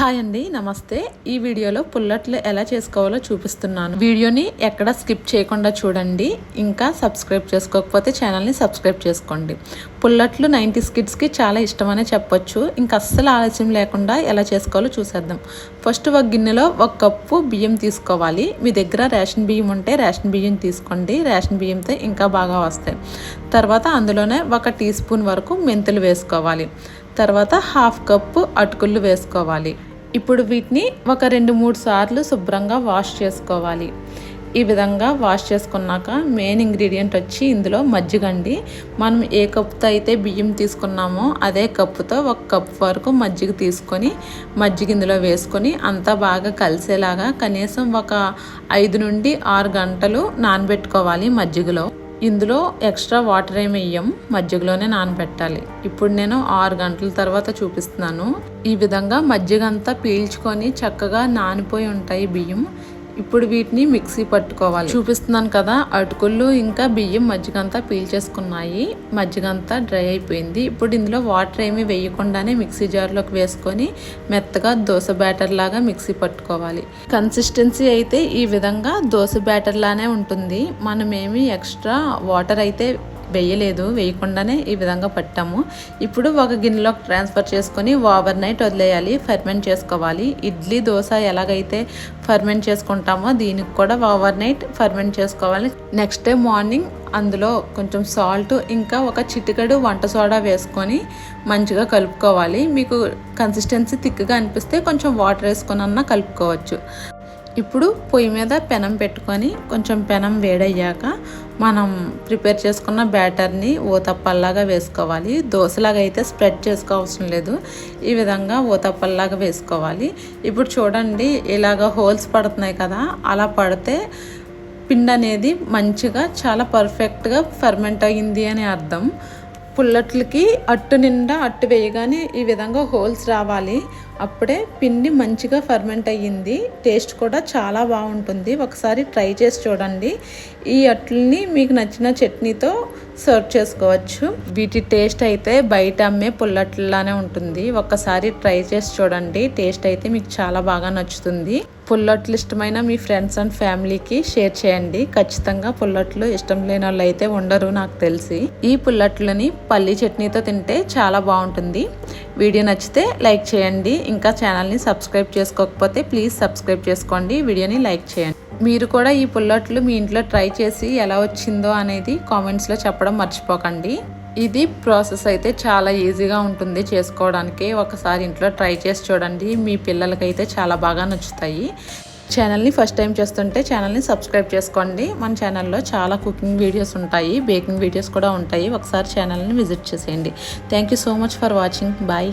Hi అండి నమస్తే. ఈ వీడియోలో పుల్లట్లు ఎలా చేసుకోవాలో చూపిస్తున్నాను. వీడియోని ఎక్కడ స్కిప్ చేయకుండా చూడండి ఇంకా సబ్స్క్రైబ్ చేసుకోకపోతే ఛానల్ని సబ్స్క్రైబ్ చేసుకోండి. పుల్లట్లు నైంటీ కిడ్స్కి చాలా ఇష్టమనే చెప్పొచ్చు. ఇంకా అస్సలు ఆలస్యం లేకుండా ఎలా చేసుకోవాలో చూసేద్దాం. ఫస్ట్ ఒక గిన్నెలో ఒక కప్పు బియ్యం తీసుకోవాలి. మీ దగ్గర రేషన్ బియ్యం ఉంటే రేషన్ బియ్యం తీసుకోండి. రేషన్ బియ్యంతో ఇంకా బాగా వస్తాయి. తర్వాత అందులోనే ఒక టీ స్పూన్ వరకు మెంతులు వేసుకోవాలి. తర్వాత హాఫ్ కప్పు అటుకులు వేసుకోవాలి. ఇప్పుడు వీటిని ఒక రెండు మూడు సార్లు శుభ్రంగా వాష్ చేసుకోవాలి. ఈ విధంగా వాష్ చేసుకున్నాక మెయిన్ ఇంగ్రీడియంట్ వచ్చి ఇందులో మజ్జిగండి. మనం ఏ కప్పుతో అయితే బియ్యం తీసుకున్నామో అదే కప్పుతో ఒక కప్ వరకు మజ్జిగ తీసుకొని మజ్జిగ ఇందులో వేసుకొని అంతా బాగా కలిసేలాగా కనీసం ఒక ఐదు నుండి ఆరు గంటలు నానబెట్టుకోవాలి మజ్జిగలో. ఇందులో ఎక్స్ట్రా వాటర్ ఏమి వేయం మజ్జిగలోనే నానబెట్టాలి. ఇప్పుడు నేను ఆరు గంటల తర్వాత చూపిస్తున్నాను. ఈ విధంగా మజ్జిగ అంతా పీల్చుకొని చక్కగా నానిపోయి ఉంటాయి బియ్యం. ఇప్పుడు వీటిని మిక్సీ పట్టుకోవాలి. చూపిస్తున్నాను కదా అటుకులు ఇంకా బియ్యం మజ్జిగంతా పీల్చేసుకున్నాయి మజ్జిగంతా డ్రై అయిపోయింది. ఇప్పుడు ఇందులో వాటర్ ఏమీ వేయకుండానే మిక్సీ జార్లోకి వేసుకొని మెత్తగా దోశ బ్యాటర్ లాగా మిక్సీ పట్టుకోవాలి. కన్సిస్టెన్సీ అయితే ఈ విధంగా దోశ బ్యాటర్ లానే ఉంటుంది. మనమేమి ఎక్స్ట్రా వాటర్ అయితే వేయలేదు వేయకుండానే ఈ విధంగా పట్టాము. ఇప్పుడు ఒక గిన్నెలోకి ట్రాన్స్ఫర్ చేసుకొని ఓవర్ నైట్ వదిలేయాలి ఫర్మెంట్ చేసుకోవాలి. ఇడ్లీ దోశ ఎలాగైతే ఫర్మెంట్ చేసుకుంటామో దీనికి కూడా ఓవర్ నైట్ ఫర్మెంట్ చేసుకోవాలి. నెక్స్ట్ డే మార్నింగ్ అందులో కొంచెం సాల్ట్ ఇంకా ఒక చిటికడు వంట సోడా వేసుకొని మంచిగా కలుపుకోవాలి. మీకు కన్సిస్టెన్సీ థిక్గా అనిపిస్తే కొంచెం వాటర్ వేసుకొని అన్నా కలుపుకోవచ్చు. ఇప్పుడు పొయ్యి మీద పెనం పెట్టుకొని కొంచెం పెనం వేడయ్యాక మనం ప్రిపేర్ చేసుకున్న బ్యాటర్ని ఓతప్పల్లాగా వేసుకోవాలి. దోశలాగా అయితే స్ప్రెడ్ చేసుకోవాల్సిన లేదు. ఈ విధంగా ఓతప్పల్లాగా వేసుకోవాలి. ఇప్పుడు చూడండి ఇలాగ హోల్స్ పడుతున్నాయి కదా అలా పడితే పిండి అనేది మంచిగా చాలా పర్ఫెక్ట్గా ఫర్మెంట్ అయ్యింది అని అర్థం. పుల్లట్లకి అట్టు నిండా అట్టు వేయగానే ఈ విధంగా హోల్స్ రావాలి. అప్పుడే పిండి మంచిగా ఫర్మెంట్ అయ్యింది. టేస్ట్ కూడా చాలా బాగుంటుంది. ఒకసారి ట్రై చేసి చూడండి. ఈ అట్లని మీకు నచ్చిన చట్నీతో సర్వ్ చేసుకోవచ్చు. వీటి టేస్ట్ అయితే బయట అమ్మే పుల్లట్లానే ఉంటుంది. ఒక్కసారి ట్రై చేసి చూడండి. టేస్ట్ అయితే మీకు చాలా బాగా నచ్చుతుంది. పుల్లట్లు ఇష్టమైన మీ ఫ్రెండ్స్ అండ్ ఫ్యామిలీకి షేర్ చేయండి. ఖచ్చితంగా పుల్లట్లు ఇష్టం లేని వాళ్ళు అయితే ఉండరు నాకు తెలిసి. ఈ పుల్లట్లని పల్లి చట్నీతో తింటే చాలా బాగుంటుంది. వీడియో నచ్చితే లైక్ చేయండి. ఇంకా ఛానల్ని సబ్స్క్రైబ్ చేసుకోకపోతే ప్లీజ్ సబ్స్క్రైబ్ చేసుకోండి. వీడియోని లైక్ చేయండి. మీరు కూడా ఈ పుల్లట్లు మీ ఇంట్లో ట్రై చేసి ఎలా వచ్చిందో అనేది కామెంట్స్లో చెప్పడం మర్చిపోకండి. ఇది ప్రాసెస్ అయితే చాలా ఈజీగా ఉంటుంది చేసుకోవడానికి. ఒకసారి ఇంట్లో ట్రై చేసి చూడండి. మీ పిల్లలకైతే చాలా బాగా నచ్చుతాయి. ఛానల్ని ఫస్ట్ టైం చేస్తుంటే ఛానల్ని సబ్స్క్రైబ్ చేసుకోండి. మన ఛానల్లో చాలా కుకింగ్ వీడియోస్ ఉంటాయి. బేకింగ్ వీడియోస్ కూడా ఉంటాయి. ఒకసారి ఛానల్ని విజిట్ చేసేయండి. Thank you so much for watching. Bye.